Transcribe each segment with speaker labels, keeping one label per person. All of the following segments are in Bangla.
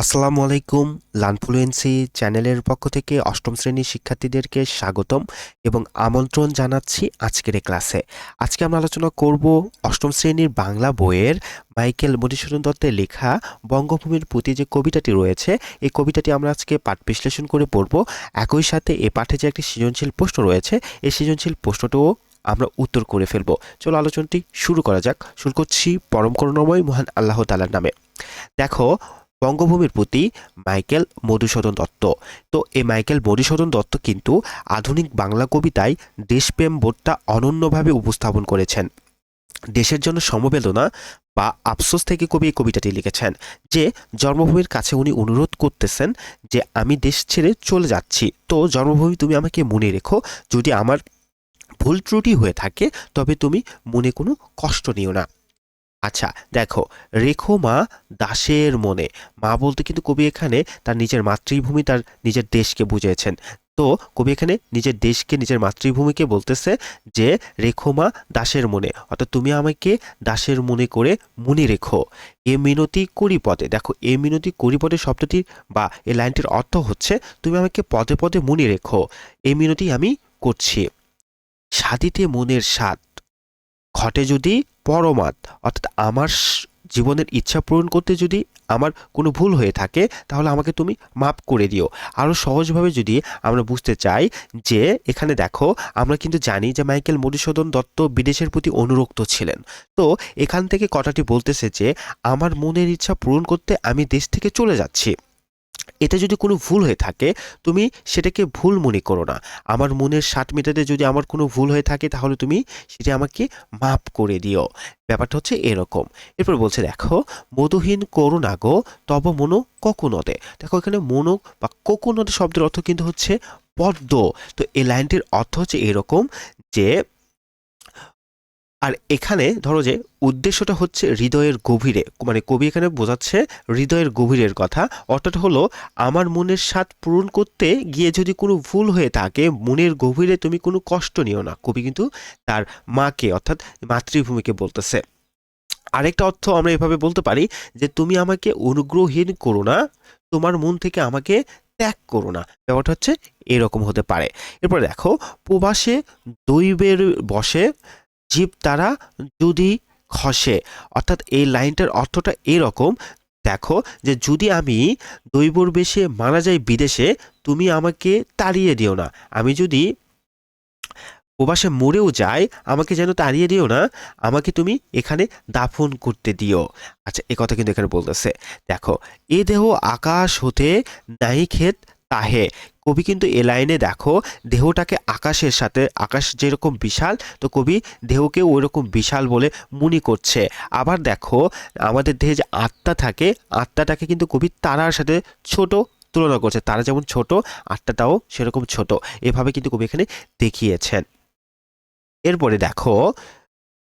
Speaker 1: আসসালামু আলাইকুম লানফ্লুয়েন্সি চ্যানেলের পক্ষ থেকে অষ্টম শ্রেণির শিক্ষার্থীদেরকে স্বাগতম এবং আমন্ত্রণ জানাচ্ছি আজকের ক্লাসে। আজকে আমরা আলোচনা করব অষ্টম শ্রেণির বাংলা বইয়ের মাইকেল মধুসূদন দত্তের লেখা বঙ্গভূমির প্রতি যে কবিতাটি রয়েছে, এই কবিতাটি আমরা আজকে পাঠ বিশ্লেষণ করে পড়ব। একই সাথে এ পাঠে যে একটি সৃজনশীল প্রশ্ন রয়েছে, এই সৃজনশীল প্রশ্নটিও আমরা উত্তর করে ফেলব। চলো আলোচনাটি শুরু করা যাক। শুরু করছি পরম করুণাময় মহান আল্লাহ তালার নামে। দেখো বঙ্গভূমির প্রতি মাইকেল মধুসূদন দত্ত। তো এই মাইকেল মধুসূদন দত্ত কিন্তু আধুনিক বাংলা কবিতায় দেশপ্রেম বোধটা অনন্যভাবে উপস্থাপন করেছেন। দেশের জন্য সমবেদনা বা আফসোস থেকে কবি এই কবিতাটি লিখেছেন, যে জন্মভূমির কাছে উনি অনুরোধ করতেছেন যে আমি দেশ ছেড়ে চলে যাচ্ছি। তো জন্মভূমি তুমি আমাকে মনে রেখো, যদি আমার ভুল ত্রুটি হয়ে থাকে তবে তুমি মনে কোনো কষ্ট নিও না। আচ্ছা দেখো রেখো মা দাসের মনে। মা বলতে কিন্তু কবি এখানে তার নিজের মাতৃভূমি, তার নিজের দেশকে বুঝিয়েছেন। তো কবি এখানে নিজের দেশকে, নিজের মাতৃভূমিকে বলতেছে যে রেখো মা দাসের মনে। অর্থাৎ তুমি আমাকে দাসের মনে করে মনে রেখো। এ মিনতি করি পদে। দেখো, এ মিনতি করি পদে শব্দটির বা এই লাইনটির অর্থ হচ্ছে তুমি আমাকে পদে পদে মনে রেখো। এ মিনতি আমি করছি। স্বাদিতে মনের স্বাদ। ঘটে যদি পরমাদ অর্থাৎ আমার জীবনের ইচ্ছা পূরণ করতে যদি আমার কোনো ভুল হয়ে থাকে, তাহলে আমাকে তুমি মাপ করে দিও। আরও সহজভাবে যদি আমরা বুঝতে চাই যে, এখানে দেখো, আমরা কিন্তু জানি যে মাইকেল মধুসূদন দত্ত বিদেশের প্রতি অনুরক্ত ছিলেন। তো এখান থেকে কথাটি বলতেছে যে, আমার মনের ইচ্ছা পূরণ করতে আমি দেশ থেকে চলে যাচ্ছি। এতে যদি কোনো ভুল হয়ে থাকে, তুমি সেটাকে ভুল মনে করো না। আমার মনের ষাট মেটাতে যদি আমার কোনো ভুল হয়ে থাকে, তাহলে তুমি সেটা আমাকে মাপ করে দিও। ব্যাপারটা হচ্ছে এরকম। এরপর বলছে, দেখো, মধুহীন করো না গো, তব মনো ককুনদে দেখো, এখানে মনো বা কোকোনদে শব্দের অর্থ কিন্তু হচ্ছে পদ্ম তো এই লাইনটির অর্থ হচ্ছে এরকম যে আর এখানে ধরো যে উদ্দেশ্যটা হচ্ছে হৃদয়ের গভীরে মানে কবি এখানে বোঝাচ্ছে হৃদয়ের গভীরের কথা। অর্থাৎ হলো আমার মনের স্বাদ পূরণ করতে গিয়ে যদি কোনো ভুল হয়ে থাকে, মনের গভীরে তুমি কোনো কষ্ট নিও না। কবি কিন্তু তার মাকে, অর্থাৎ মাতৃভূমিকে বলতেছে। আরেকটা অর্থ আমরা এভাবে বলতে পারি যে তুমি আমাকে অনুগ্রহহীন করো না, তোমার মন থেকে আমাকে ত্যাগ করো না। ব্যাপারটা হচ্ছে এরকম হতে পারে। এরপরে দেখো, প্রবাসে দৈবের বসে জীব তারা যদি খসে, অর্থাৎ এই লাইনটার অর্থটা এরকম, দেখো যে যদি আমি দৈবর বেশে মারা যাই বিদেশে, তুমি আমাকে তাড়িয়ে দিও না। আমি যদি প্রবাসে মরেও যাই, আমাকে যেন তাড়িয়ে দিও না, আমাকে তুমি এখানে দাফন করতে দিও। আচ্ছা এ কথা কিন্তু এখানে বলতেছে। দেখো, এ দেহ আকাশ হতে নাই ক্ষেত তাহে কবি কিন্তু এ লাইনে দেখো, দেহটাকে আকাশের সাথে, আকাশ যেরকম বিশাল, তো কবি দেহকে ওই রকম বিশাল বলে মনে করছে। আবার দেখো, আমাদের দেহে যে আত্মা থাকে, আত্মাটাকে কিন্তু কবি তারার সাথে ছোট তুলনা করছে। তারা যেমন ছোট, আত্মাটাও সেরকম ছোট। এভাবে কিন্তু কবি এখানে দেখিয়েছেন। এরপরে দেখো,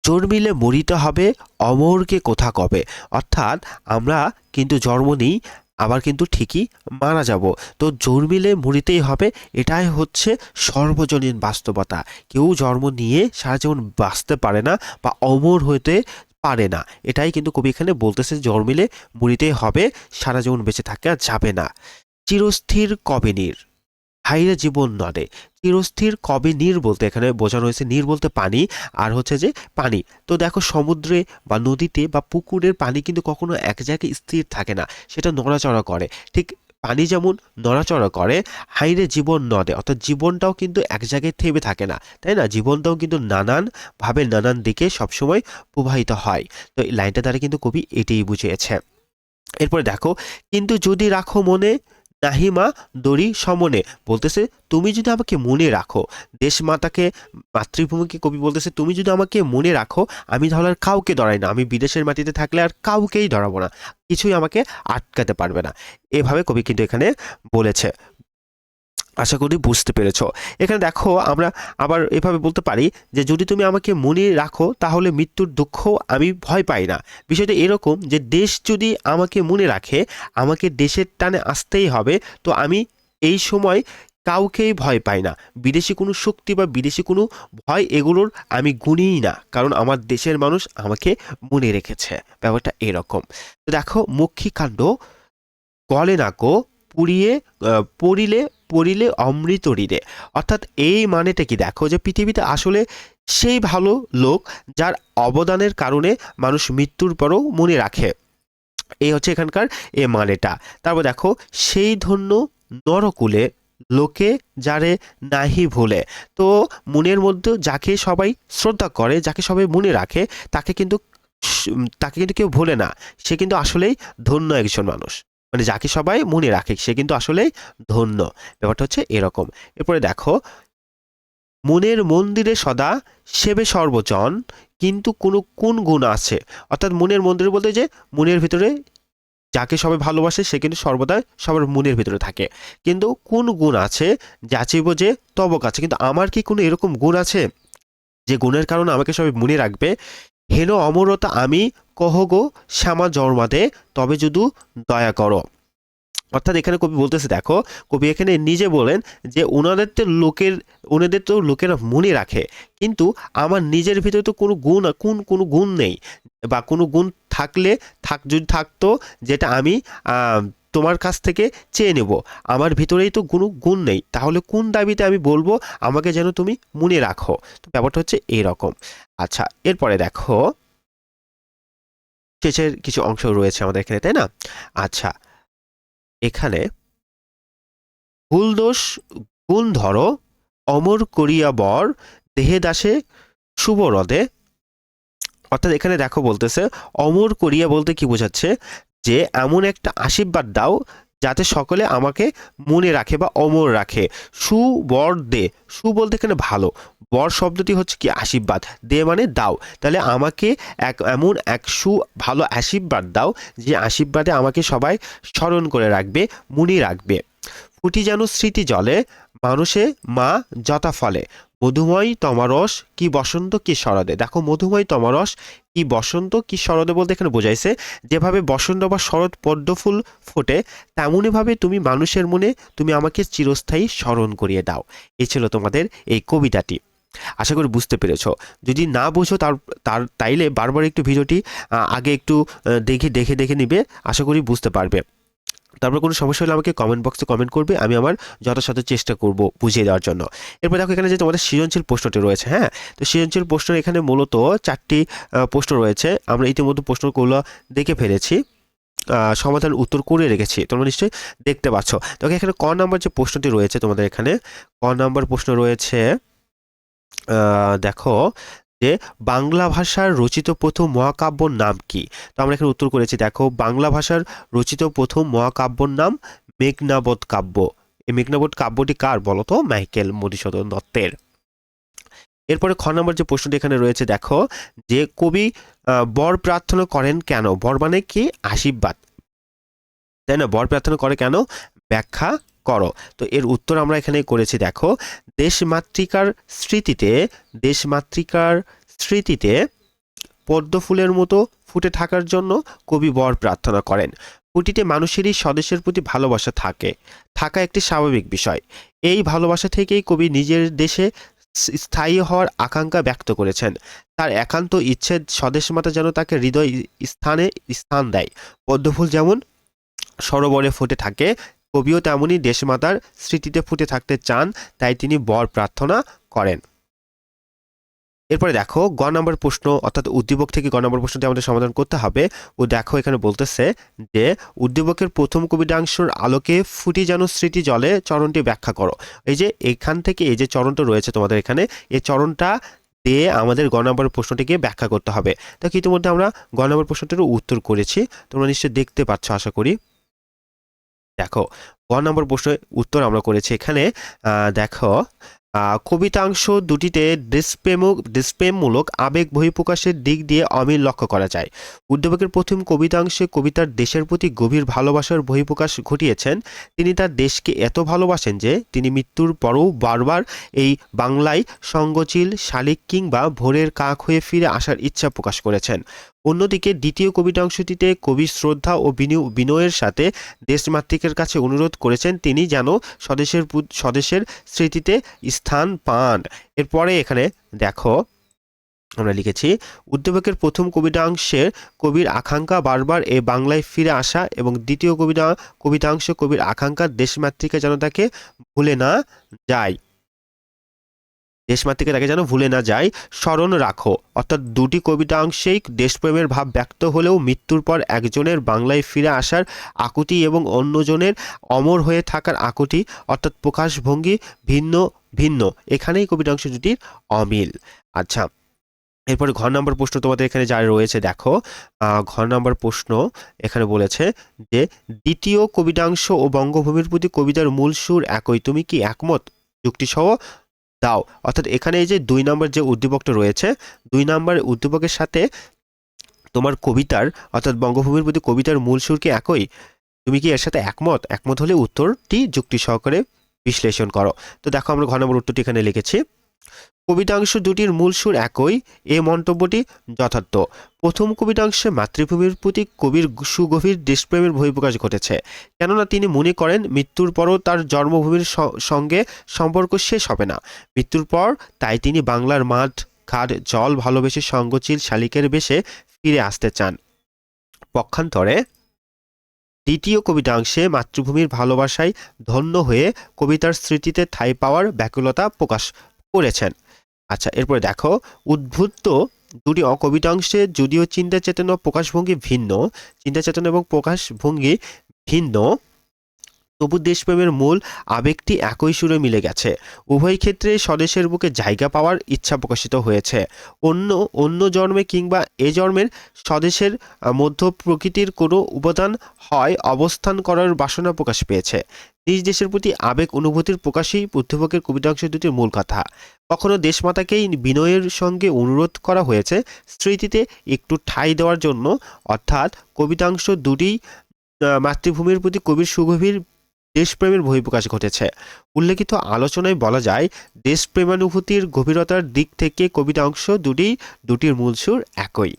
Speaker 1: জন্মিলে মরিতে হবে, অমরকে কোথা কবে? অর্থাৎ আমরা কিন্তু জন্ম নিই আবার কিন্তু ঠিকই মারা যাব। তো জন্মিলে মরিতেই হবে, এটাই হচ্ছে সর্বজনীন বাস্তবতা। কেউ জন্ম নিয়ে সারা জীবন বাঁচতে পারে না বা অমর হতে পারে না। এটাই কিন্তু কবি এখানে বলতেছে জন্মিলে মরিতেই হবে, সারা জীবন বেঁচে থাকা যাবে না। চিরস্থির কবে নীর? হাইরে জীবন নদে চিরস্থির কবে নীর বলতে? এখানে বোঝানো হয়েছে নীর বলতে পানি, আর হচ্ছে যে পানি। তো দেখো সমুদ্রে বা নদীতে বা পুকুরের পানি কিন্তু কখনো এক জায়গায় স্থির থাকে না, সেটা নড়াচড়া করে। ঠিক পানি যেমন নড়াচড়া করে, হাইরে জীবন নদে অর্থাৎ জীবনটাও কিন্তু এক জায়গায় থেমে থাকে না, তাই না? জীবনটাও কিন্তু নানান ভাবে নানান দিকে সবসময় প্রবাহিত হয়। তো এই লাইনটা দ্বারা কিন্তু কবি এটাই বুঝিয়েছে। এরপরে দেখো, কিন্তু যদি রাখো মনে নাহিমা দড়ি, সমনে। বলতেছে, তুমি যদি আমাকে মনে রাখো, দেশমাতাকে, মাতৃভূমিকে কবি বলতেছে, তুমি যদি আমাকে মনে রাখো, আমি তাহলে আর কাউকে ধরাই না। আমি বিদেশের মাটিতে থাকলে আর কাউকেই ধরাবো না। কিছুই আমাকে আটকাতে পারবে না। এভাবে কবি কিন্তু এখানে বলেছে। আশা করি বুঝতে পেরেছ। এখানে দেখো আমরা আবার এভাবে বলতে পারি যে যদি তুমি আমাকে মনে রাখো, তাহলে মৃত্যুর দুঃখ আমি ভয় পাই না। বিষয়টা এরকম যে দেশ যদি আমাকে মনে রাখে, আমাকে দেশের টানে আসতেই হবে, তো আমি এই সময় কাউকেই ভয় পাই না। বিদেশি কোনো শক্তি বা বিদেশি কোনো ভয় এগুলোর আমি গুনিই না, কারণ আমার দেশের মানুষ আমাকে মনে রেখেছে। ব্যাপারটা এরকম। তো দেখো মক্ষী কাণ্ড গলে নাকো পুড়িয়ে পড়িলে পড়িলে অমৃত হৃদে অর্থাৎ এই মানেটা কি? দেখো যে পৃথিবীতে আসলে সেই ভালো লোক যার অবদানের কারণে মানুষ মৃত্যুর পরও মনে রাখে। এই হচ্ছে এখানকার এ মানেটা। তারপর দেখো, সেই ধন্য নরকুলে লোকে যারে নাহি ভুলে। তো মনের মধ্যে যাকে সবাই শ্রদ্ধা করে, যাকে সবাই মনে রাখে, তাকে কিন্তু তাকে কিন্তু কেউ ভোলে না। সে কিন্তু আসলেই ধন্য একজন মানুষ। মানে যাকে সবাই মনে রাখে, সে কিন্তু আসলেই ধন্য। ব্যাপারটা হচ্ছে এরকম। এরপরে দেখো, মনের মন্দিরে সদা সেবে সর্বজন, কিন্তু কোনো, কোন গুণ আছে? অর্থাৎ মনের মন্দির বলতে যে মনের ভিতরে যাকে সবাই ভালোবাসে, সে কিন্তু সর্বদা সবার মনের ভিতরে থাকে। কিন্তু কোন গুণ আছে? যাচিব যে তব কাছে কিন্তু আমার কি কোনো এরকম গুণ আছে? যে গুণের কারণে আমাকে সবাই মনে রাখবে? হেন অমরতা আমি কহ গো শ্যামা জন্মাদে তবে যদু দয়া করো। অর্থাৎ এখানে কবি বলতেছে, দেখো, কবি এখানে নিজে বলেন যে ওনাদের তো লোকের ওনাদের তো লোকেরা মনে রাখে। কিন্তু আমার নিজের ভিতরে তো কোনো গুণ, কোন, কোনো গুণ নেই। বা কোনো গুণ থাকলে, থাক, যদি থাকতো, যেটা আমি তোমার কাছ থেকে চেয়ে নেব। আমার ভিতরেই তো কোনো গুণ নেই। তাহলে কোন দাবিতে আমি বলব, আমাকে যেন তুমি মনে রাখো? তো ব্যাপারটা হচ্ছে এইরকম আচ্ছা এরপরে দেখো শেষের কিছু অংশ রয়েছে আমাদের এখানে, তাই না? আচ্ছা এখানে ভুল দোষ, গুণ ধরো, অমর করিয়া বর, দেহে দাসে শুভরদে অর্থাৎ এখানে দেখো বলতেছে, অমর করিয়া বলতে কি বোঝাচ্ছে? যে এমন একটা আশীর্বাদ দাও যাতে সকলে আমাকে মনে রাখে বা অমর রাখে। সুবর দে সু বলতে এখানে ভালো। বর শব্দটি হচ্ছে কি? আশীর্বাদ। দে মানে দাও। তাহলে আমাকে এক, এমন এক সু ভালো আশীর্বাদ দাও, যে আশীর্বাদে আমাকে সবাই স্মরণ করে রাখবে, মনে রাখবে। ফুটি যেন স্মৃতি জলে, মানুষে মা যথা ফলে। মধুময় তমারস কি বসন্ত কি শরদে? দেখো, মধুময় তমারস কি বসন্ত কি শরদে বলতে এখানে বোঝাইছে, যেভাবে বসন্ত বা শরৎ পদ্ম ফুল ফোটে, তেমনইভাবে তুমি মানুষের মনে তুমি আমাকে চিরস্থায়ী স্মরণ করিয়ে দাও। এ ছিল তোমাদের এই কবিতাটি। আশা করি বুঝতে পেরেছ। যদি না বোঝো তার তার, তাইলে বারবার একটু ভিডিওটি আগে একটু দেখে দেখে দেখে নিবে। আশা করি বুঝতে পারবে। তারপর কোনো সমস্যা হলে আমাকে কমেন্ট বক্সে কমেন্ট করবে, আমি আমার যথাসাধ্য চেষ্টা করব বুঝিয়ে দেওয়ার জন্য। এরপর দেখো এখানে যে তোমাদের সৃজনশীল প্রশ্নটি রয়েছে হ্যাঁ? তো সৃজনশীল প্রশ্ন এখানে মূলত চারটি প্রশ্ন রয়েছে। আমরা ইতিমধ্যে প্রশ্নগুলো দেখে ফেলেছি। সমাধান উত্তর করে রেখেছি। তোমরা নিশ্চয়ই দেখতে পাচ্ছ। তো এখানে ক নাম্বার যে প্রশ্নটি রয়েছে তোমাদের এখানে, ক নাম্বার প্রশ্ন রয়েছে দেখো যে বাংলা ভাষার রচিত প্রথম মহাকাব্যর নাম কি? তো আমরা এখানে উত্তর করেছি, দেখো, বাংলা ভাষার রচিত প্রথম মহাকাব্যর নাম মেঘনাবধ কাব্য। এই মেঘনাবধ কাব্যটি কার বলতো মাইকেল মধুসূদন দত্তের। এরপরে খ নম্বর যে প্রশ্নটি এখানে রয়েছে, দেখো, যে কবি বর প্রার্থনা করেন কেন? বর মানে কি? আশীর্বাদ। তাই না? বর প্রার্থনা করে কেন? ব্যাখ্যা করো। তো এর উত্তর আমরা এখানে করেছি, দেখো। দেশমাতৃকার স্মৃতিতে দেশমাতৃকার স্মৃতিতে পদ্ম ফুলের মতো ফুটে থাকার জন্য কবি বর প্রার্থনা করেন। প্রতিটি মানুষেরই স্বদেশের প্রতি ভালোবাসা থাকে। থাকা একটি স্বাভাবিক বিষয়। এই ভালোবাসা থেকেই কবি নিজের দেশে স্থায়ী হওয়ার আকাঙ্ক্ষা ব্যক্ত করেছেন। তার একান্ত ইচ্ছে স্বদেশ মাতা যেন তাকে হৃদয় স্থানে স্থান দেয়। পদ্মফুল যেমন সরোবরে ফুটে থাকে কবিও তেমনই দেশমাতার স্মৃতিতে ফুটে থাকতে চান, তাই তিনি বর প্রার্থনা করেন। এরপরে দেখো, গ নম্বর প্রশ্ন, অর্থাৎ উদ্দীপক থেকে গ নম্বর প্রশ্নটি আমাদের সমাধান করতে হবে। ও দেখো, এখানে বলতেছে যে, উদ্দীপকের প্রথম কবিতাংশর আলোকে ফুটি যেন স্মৃতি জলে, চরণটি ব্যাখ্যা করো। এই যে, এখান থেকে এই যে চরণটা রয়েছে তোমাদের এখানে এই চরণটা দিয়ে আমাদের গ নম্বর প্রশ্নটিকে ব্যাখ্যা করতে হবে। তো ইতিমধ্যে আমরা গ নম্বর প্রশ্নটির উত্তর করেছি, তোমরা নিশ্চয়ই দেখতে পাচ্ছ, আশা করি। দেখো গ নম্বর প্রশ্নের উত্তর আমরা করেছি এখানে দেখো কবিতাংশ দুটিতে ডিসপ্রেমক, ডিসপ্রেমমূলক আবেগ বহিঃপ্রকাশের দিক দিয়ে অমিল লক্ষ্য করা যায়। উদ্যোগের প্রথম কবিতাংশে কবিতার দেশের প্রতি গভীর ভালোবাসার বহিঃপ্রকাশ ঘটিয়েছেন। তিনি তার দেশকে এত ভালোবাসেন যে, তিনি মৃত্যুর পরও বারবার এই বাংলায় সঙ্গচিল, শালিক কিংবা ভোরের কাক হয়ে ফিরে আসার ইচ্ছা প্রকাশ করেছেন। অন্যদিকে দ্বিতীয় কবিতাংশটিতে কবি শ্রদ্ধা ও বিনয়- বিনয়ের সাথে দেশমাতৃকের কাছে অনুরোধ করেছেন তিনি যেন স্বদেশের স্বদেশের স্মৃতিতে স্থান পান। এরপরে এখানে দেখো, আমরা লিখেছি উদ্দীপকের প্রথম কবিতাংশের কবির আকাঙ্ক্ষা বারবার এ বাংলায় ফিরে আসা এবং দ্বিতীয় কবিতা কবিতাংশ কবির আকাঙ্ক্ষা দেশমাতৃকা যেন তাকে ভুলে না যায়। দেশমাতৃকা তাকে যেন ভুলে না যায়, স্মরণ রাখো। অর্থাৎ দুটি কবিতাংশেই দেশপ্রেমের ভাব ব্যক্ত হলেও মৃত্যুর পর একজনের বাংলায় ফিরে আসার আকুতি এবং অন্যজনের অমর হয়ে থাকার আকুতি, অর্থাৎ প্রকাশভঙ্গি ভিন্ন ভিন্ন। এখানেই কবিতাংশ দুটির অমিল। আচ্ছা এরপরে ঘর নম্বর প্রশ্ন তোমাদের এখানে যা রয়েছে, দেখো। ঘর নম্বর প্রশ্ন এখানে বলেছে যে, দ্বিতীয় কবিতাংশ ও বঙ্গভূমির প্রতি কবিতার মূল সুর একই। তুমি কি একমত? যুক্তিসহ দাও। অর্থাৎ এখানে এই যে দুই নম্বর যে উদ্দীপকটা রয়েছে, দুই নম্বর উদ্দীপকের সাথে তোমার কবিতার, অর্থাৎ বঙ্গভূমির প্রতি কবিতার মূল সুর কি একই? তুমি কি এর সাথে একমত? একমত হলে উত্তরটি যুক্তি সহকারে বিশ্লেষণ করো। তো দেখো আমরা ঘন নম্বর উত্তরটি এখানে লিখেছি। কবিতাংশ দুটির মূল সুর একই এ মন্তব্যটি যথার্থ। প্রথম কবিতাংশে মাতৃভূমির প্রতি কবির সুগভীর দেশপ্রেমের বহিঃপ্রকাশ ঘটেছে। কেননা তিনি মনে করেন, মৃত্যুর পরও তার জন্মভূমির সঙ্গে সম্পর্ক শেষ হবে না। মৃত্যুর পর তাই তিনি বাংলার মাঠ, ঘাট, জল ভালোবেসে সঙ্গচিল শালিকের বেশে ফিরে আসতে চান। পক্ষান্তরে দ্বিতীয় কবিতাংশে মাতৃভূমির ভালোবাসায় ধন্য হয়ে কবিতার স্মৃতিতে ঠাঁই পাওয়ার ব্যাকুলতা প্রকাশ করেছেন। আচ্ছা এরপরে দেখো, উদ্ভূত দুটি অকবিতাংশে যদিও চিন্তা চেতনা প্রকাশভঙ্গি ভিন্ন চিন্তা চেতনা এবং প্রকাশভঙ্গি ভিন্ন তবু দেশপ্রেমের মূল আবেগটি একই সুরে মিলে গেছে। উভয় ক্ষেত্রে স্বদেশের বুকে জায়গা পাওয়ার ইচ্ছা প্রকাশিত হয়েছে। অন্য অন্য জন্মে কিংবা এ জন্মের স্বদেশের মধ্য প্রকৃতির কোনো উপাদান হয় অবস্থান করার বাসনা প্রকাশ পেয়েছে। নিজ দেশের প্রতি আবেগ অনুভূতির প্রকাশই উদ্দীপকের কবিতাংশ দুটির মূল কথা। কখনো দেশমাতাকেই বিনয়ের সঙ্গে অনুরোধ করা হয়েছে স্মৃতিতে একটু ঠাঁই দেওয়ার জন্য। অর্থাৎ কবিতাংশ দুটি মাতৃভূমির প্রতি কবির সুগভীর দেশপ্রেমের বহিঃপ্রকাশ ঘটেছে। উল্লেখিত আলোচনায় বলা যায়, দেশপ্রেমানুভূতির গভীরতার দিক থেকে কবিতা অংশ দুটি, দুটির মূল সুর একই।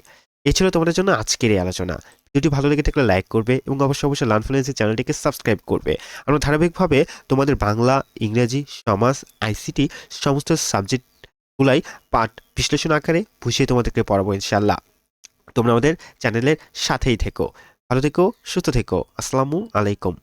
Speaker 1: এছাড়াও তোমাদের জন্য আজকের এই আলোচনা। ভিডিওটি ভালো লেগে থাকলে লাইক করবে এবং অবশ্যই অবশ্যই লানফ্লুয়েন্সি চ্যানেলটিকে সাবস্ক্রাইব করবে। আমরা ধারাবাহিকভাবে তোমাদের বাংলা, ইংরেজি, সমাজ, আইসিটি সমস্ত সাবজেক্টগুলাই পাঠ বিশ্লেষণ আকারে বুঝিয়ে তোমাদেরকে পড়াবো ইনশাল্লাহ তোমরা আমাদের চ্যানেলের সাথেই থেকো। ভালো থেকো, সুস্থ থেকো। আসসালামু আলাইকুম।